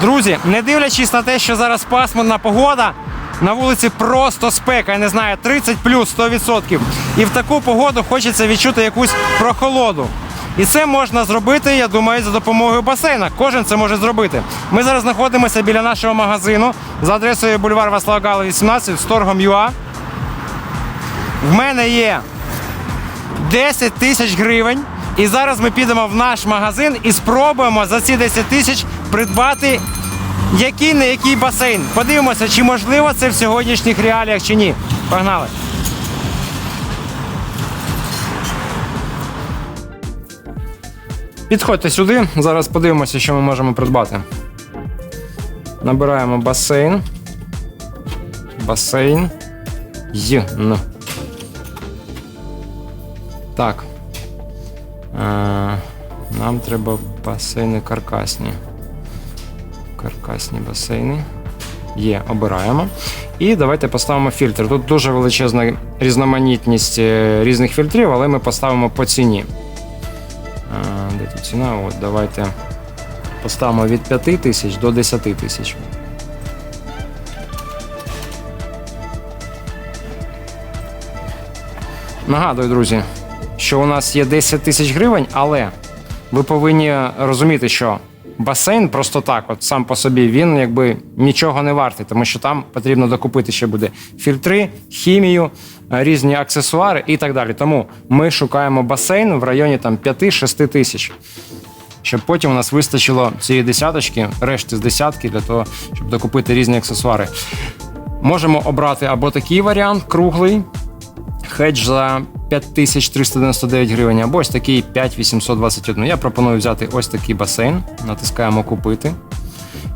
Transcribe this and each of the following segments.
Друзі, не дивлячись на те, що зараз пасмурна погода, на вулиці просто спека, я не знаю, 30 плюс 100%. І в таку погоду хочеться відчути якусь прохолоду. І це можна зробити, я думаю, за допомогою басейна. Кожен це може зробити. Ми зараз знаходимося біля нашого магазину за адресою бульвар Васлава Гала, 18 з торгом ЮА. В мене є 10 тисяч гривень. І зараз ми підемо в наш магазин і спробуємо за ці 10 тисяч придбати який не який басейн. Подивимося, чи можливо це в сьогоднішніх реаліях чи ні. Погнали! Підходьте сюди, зараз подивимося, що ми можемо придбати. Набираємо басейн. Басейн. Й-н. Так. Е, нам треба басейни каркасні. Каркасні басейни. Є, обираємо. І давайте поставимо фільтр. Тут дуже величезна різноманітність е, різних фільтрів, але ми поставимо по ціні. Е, Де тут ціна? От, давайте поставимо від 5 тисяч до 10 тисяч. Нагадую, друзі, що у нас є 10 тисяч гривень, але ви повинні розуміти, що басейн просто так, от сам по собі, він якби нічого не вартий, тому що там потрібно докупити ще буде фільтри, хімію, е, різні аксесуари і так далі. Тому ми шукаємо басейн в районі там 5-6 тисяч. Щоб потім у нас вистачило цієї десяточки, решти з десятки, для того, щоб докупити різні аксесуари. Можемо обрати або такий варіант круглий, хедж за 5399 гривень, або ось такий 5821. Я пропоную взяти ось такий басейн, натискаємо купити.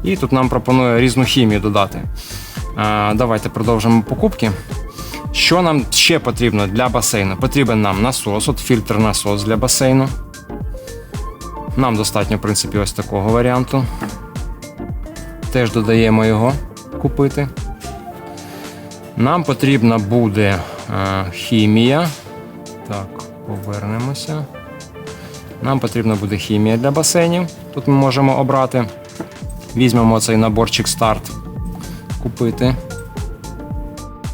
І тут нам пропонує різну хімію додати. А, давайте продовжимо покупки. Що нам ще потрібно для басейну? Потрібен нам насос, от фільтр насос для басейну. Нам достатньо, в принципі, ось такого варіанту. Теж додаємо його купити. Нам потрібна буде е, хімія. Так, повернемося. Нам потрібна буде хімія для басейнів. Тут ми можемо обрати. Візьмемо цей наборчик старт. Купити.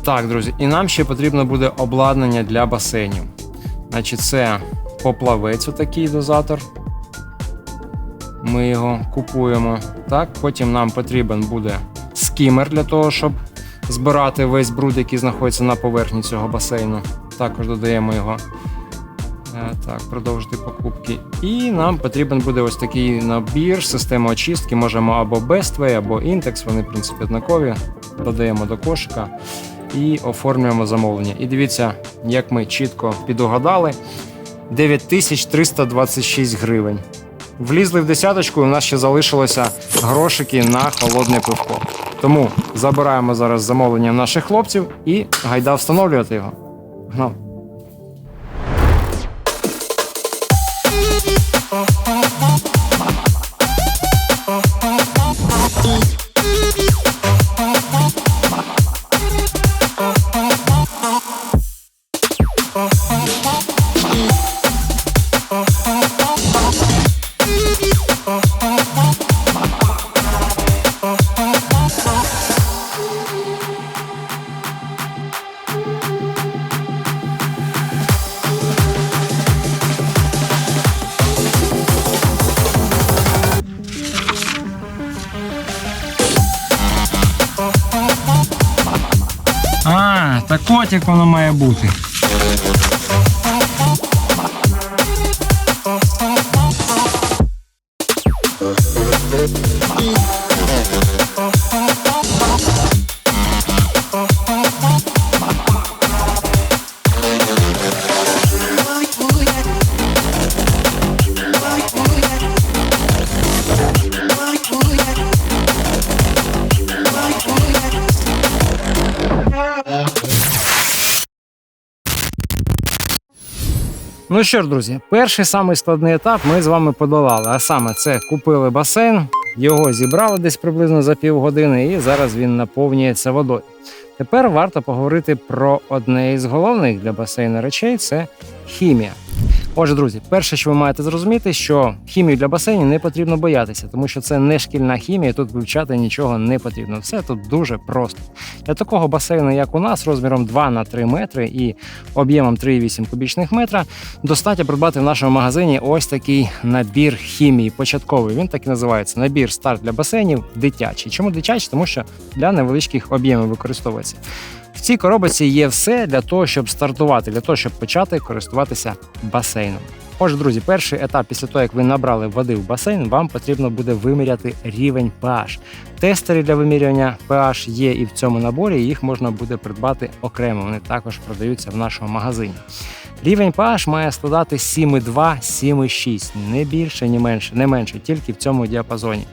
Так, друзі, і нам ще потрібно буде обладнання для басейнів. Значить, це поплавець, отакий дозатор. Ми його купуємо. Так, потім нам потрібен буде скімер для того, щоб збирати весь бруд, який знаходиться на поверхні цього басейну. Також додаємо його. Е, Так, продовжити покупки. І нам потрібен буде ось такий набір, система очистки. Можемо або Bestway, або Intex, вони, в принципі, однакові. Додаємо до кошика і оформлюємо замовлення. І дивіться, як ми чітко підугадали: 9326 гривень. Влізли в десяточку, і у нас ще залишилося грошики на холодне пивко. Тому забираємо зараз замовлення наших хлопців і гайда встановлювати його. Well, як воно має бути. Ну що ж, друзі, перший самий складний етап ми з вами подолали. А саме це купили басейн, його зібрали десь приблизно за півгодини, і зараз він наповнюється водою. Тепер варто поговорити про одне із головних для басейну речей це хімія. Отже, друзі, перше, що ви маєте зрозуміти, що хімію для басейнів не потрібно боятися, тому що це не шкільна хімія, тут вивчати нічого не потрібно. Все тут дуже просто. Для такого басейну, як у нас, розміром 2 на 3 метри і об'ємом 3,8 кубічних метра, достатньо придбати в нашому магазині ось такий набір хімії початковий. Він так і називається набір старт для басейнів дитячий. Чому дитячий? Тому що для невеличких об'ємів використовується. В цій коробці є все для того, щоб стартувати, для того, щоб почати користуватися басейном. Отже, друзі, перший етап після того, як ви набрали води в басейн, вам потрібно буде виміряти рівень pH. Тестери для вимірювання pH є і в цьому наборі, і їх можна буде придбати окремо. Вони також продаються в нашому магазині. Рівень pH має складати 7,2, 7,6, не більше, ні менше, не менше, тільки в цьому діапазоні.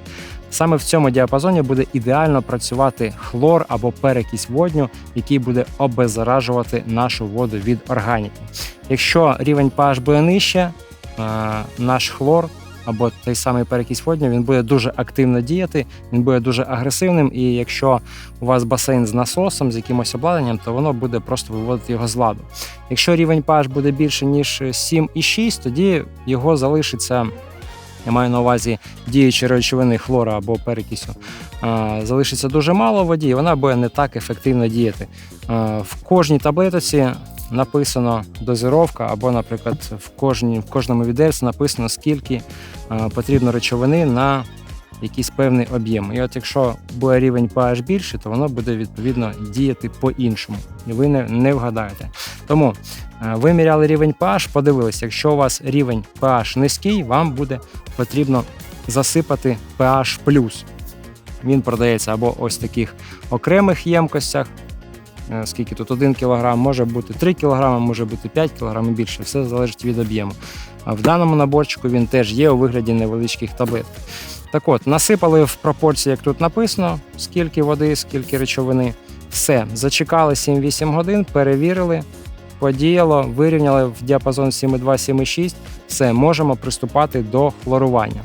Саме в цьому діапазоні буде ідеально працювати хлор або перекись водню, який буде обеззаражувати нашу воду від органіки. Якщо рівень pH буде нижче, е, наш хлор або той самий перекись водню, він буде дуже активно діяти, він буде дуже агресивним. І якщо у вас басейн з насосом, з якимось обладнанням, то воно буде просто виводити його з ладу. Якщо рівень pH буде більше ніж 7,6, тоді його залишиться. Я маю на увазі діючі речовини хлора або перекисю, залишиться дуже мало в воді, і вона буде не так ефективно діяти. В кожній таблетці написано дозировка, або, наприклад, в кожній, в кожному відерці написано, скільки потрібно речовини на якийсь певний об'єм. І от якщо буде рівень pH більше, то воно буде відповідно діяти по-іншому. І ви не, не вгадаєте. Тому виміряли рівень pH, подивилися, якщо у вас рівень pH низький, вам буде потрібно засипати pH+. Він продається або ось таких окремих ємкостях. Е, скільки тут 1 кг, може бути 3 кг, може бути 5 кг і більше, все залежить від об'єму. А в даному наборчику він теж є у вигляді невеличких таблеток. Так от, насипали в пропорції, як тут написано, скільки води, скільки речовини. Все, зачекали 7-8 годин, перевірили, подіяло, вирівняли в діапазон 7,2-7,6. Все, можемо приступати до хлорування.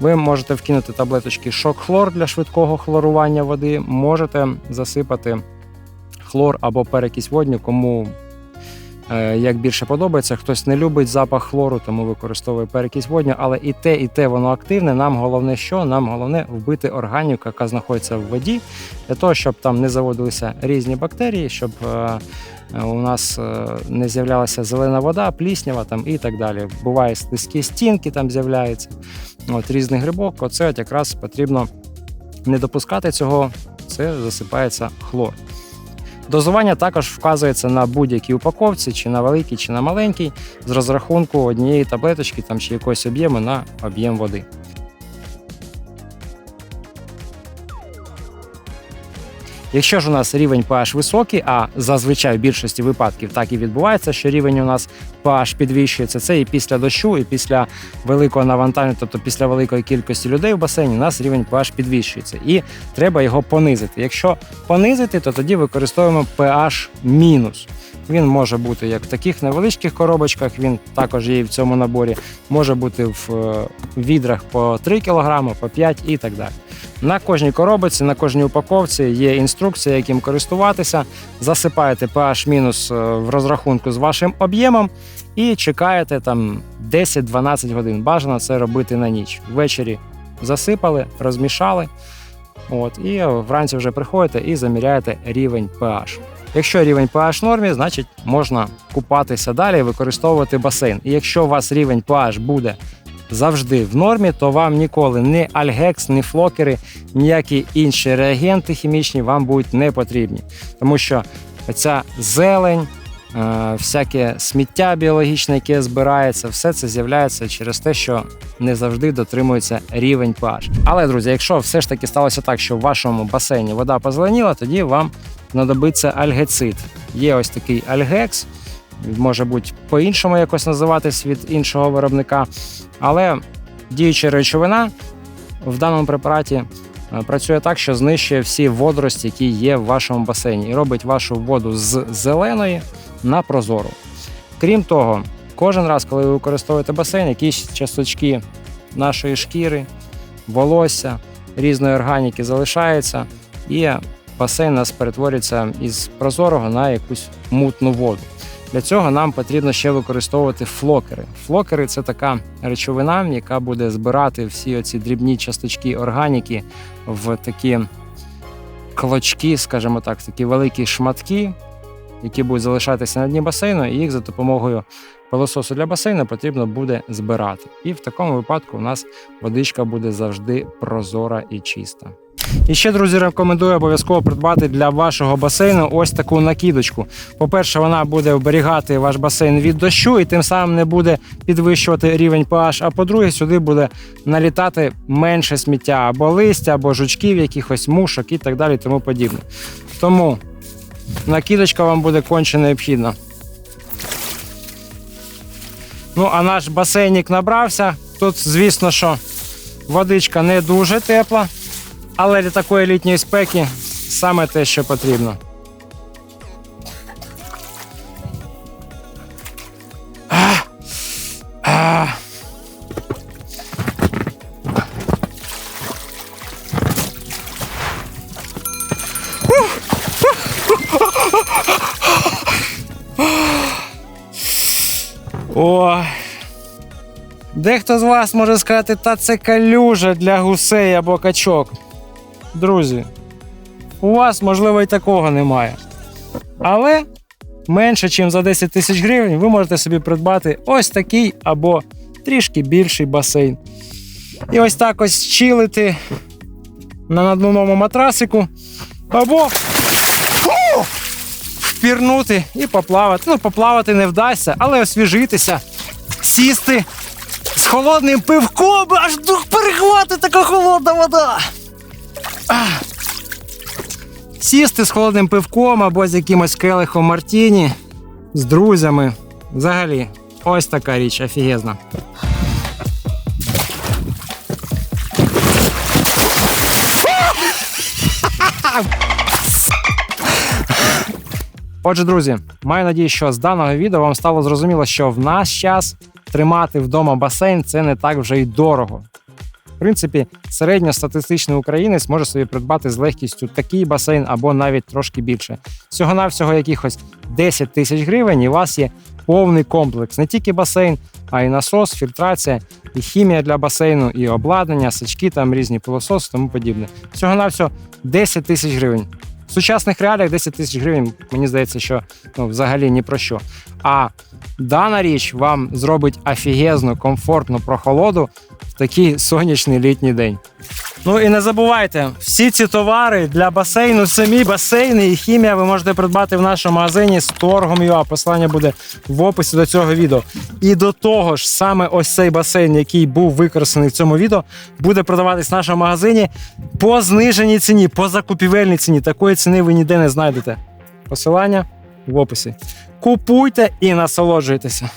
Ви можете вкинути таблеточки шок-хлор для швидкого хлорування води, можете засипати хлор або перекись водню, кому як більше подобається. Хтось не любить запах хлору, тому використовує перекись водню, але і те, і те воно активне. Нам головне, що нам головне вбити органіку, яка знаходиться в воді, для того, щоб там не заводилися різні бактерії, щоб е, у нас е, не з'являлася зелена вода, пліснява там і так далі. Буває слизькі стінки, там з'являються от різний грибок. Оце якраз потрібно не допускати цього. Це засипається хлор. Дозування також вказується на будь-якій упаковці, чи на великій, чи на маленькій, з розрахунку однієї таблеточки там чи якогось об'єму на об'єм води. Якщо ж у нас рівень pH високий, а зазвичай в більшості випадків так і відбувається, що рівень у нас pH підвищується, це і після дощу, і після великого навантаження, тобто після великої кількості людей в басейні, у нас рівень pH підвищується, і треба його понизити. Якщо понизити, то тоді використовуємо pH мінус. Він може бути як в таких невеличких коробочках, він також є в цьому наборі, може бути в е, відрах по 3 кг, по 5 і так далі. На кожній коробці, на кожній упаковці є інструкція, яким користуватися. Засипаєте pH е, в розрахунку з вашим об'ємом і чекаєте там 10-12 годин. Бажано це робити на ніч. Ввечері засипали, розмішали. От, І вранці вже приходите і заміряєте рівень pH. Якщо рівень pH нормі, значить можна купатися далі і використовувати басейн. І якщо у вас рівень pH буде завжди в нормі, то вам ніколи ні альгекс, ні флокери, ніякі інші реагенти хімічні вам будуть не потрібні. Тому що ця зелень, всяке сміття біологічне, яке збирається, все це з'являється через те, що не завжди дотримується рівень pH. Але, друзі, якщо все ж таки сталося так, що в вашому басейні вода позеленіла, тоді вам знадобиться альгецид. Є ось такий альгекс може бути по-іншому якось називатись від іншого виробника. Але діюча речовина в даному препараті е, працює так, що знищує всі водорості, які є в вашому басейні, і робить вашу воду з зеленої на прозору. Крім того, кожен раз, коли ви використовуєте басейн, якісь часточки нашої шкіри, волосся, різної органіки залишаються, і басейн у нас перетворюється із прозорого на якусь мутну воду. Для цього нам потрібно ще використовувати флокери. Флокери це така речовина, яка буде збирати всі оці дрібні часточки органіки в такі клочки, скажімо так, такі великі шматки, які будуть залишатися на дні басейну, і їх за допомогою пилососу для басейну потрібно буде збирати. І в такому випадку у нас водичка буде завжди прозора і чиста. І ще, друзі, рекомендую обов'язково придбати для вашого басейну ось таку накидочку. По-перше, вона буде вберігати ваш басейн від дощу і тим самим не буде підвищувати рівень pH. А по-друге, сюди буде налітати менше сміття або листя, або жучків, якихось мушок і так далі, тому подібне. Тому накидочка вам буде конче необхідна. Ну, а наш басейнік набрався. Тут, звісно, що водичка не дуже тепла, але для такої літньої спеки саме те, що потрібно. Дехто з вас може сказати, та це калюжа для гусей або качок. Друзі, у вас, можливо, і такого немає. Але менше, ніж за 10 тисяч гривень, ви можете собі придбати ось такий або трішки більший басейн. І ось так ось чилити на надувному матрасику, або впірнути і поплавати. Ну, поплавати не вдасться, але освіжитися, сісти з холодним пивком, аж дух перехватить така холодна вода. Сісти з холодним пивком або з якимось келихом Мартіні, з друзями. Взагалі, ось така річ офігезна. Отже, друзі, маю надію, що з даного відео вам стало зрозуміло, що в наш час тримати вдома басейн це не так вже й дорого. В принципі, середньостатистичний українець може собі придбати з легкістю такий басейн або навіть трошки більше. Всього-навсього якихось 10 тисяч гривень, і у вас є повний комплекс. Не тільки басейн, а й насос, фільтрація, і хімія для басейну, і обладнання, сачки, там різні пилососи, тому подібне. Всього-навсього 10 тисяч гривень. В сучасних реаліях 10 тисяч гривень, мені здається, що ну, взагалі ні про що. А дана річ вам зробить офігезну, комфортну прохолоду в такий сонячний літній день. Ну і не забувайте, всі ці товари для басейну, самі басейни і хімія ви можете придбати в нашому магазині з торгом.ua. Посилання буде в описі до цього відео. І до того ж, саме ось цей басейн, який був використаний в цьому відео, буде продаватись в нашому магазині по зниженій ціні, по закупівельній ціні. Такої ціни ви ніде не знайдете. Посилання в описі. Купуйте і насолоджуйтеся.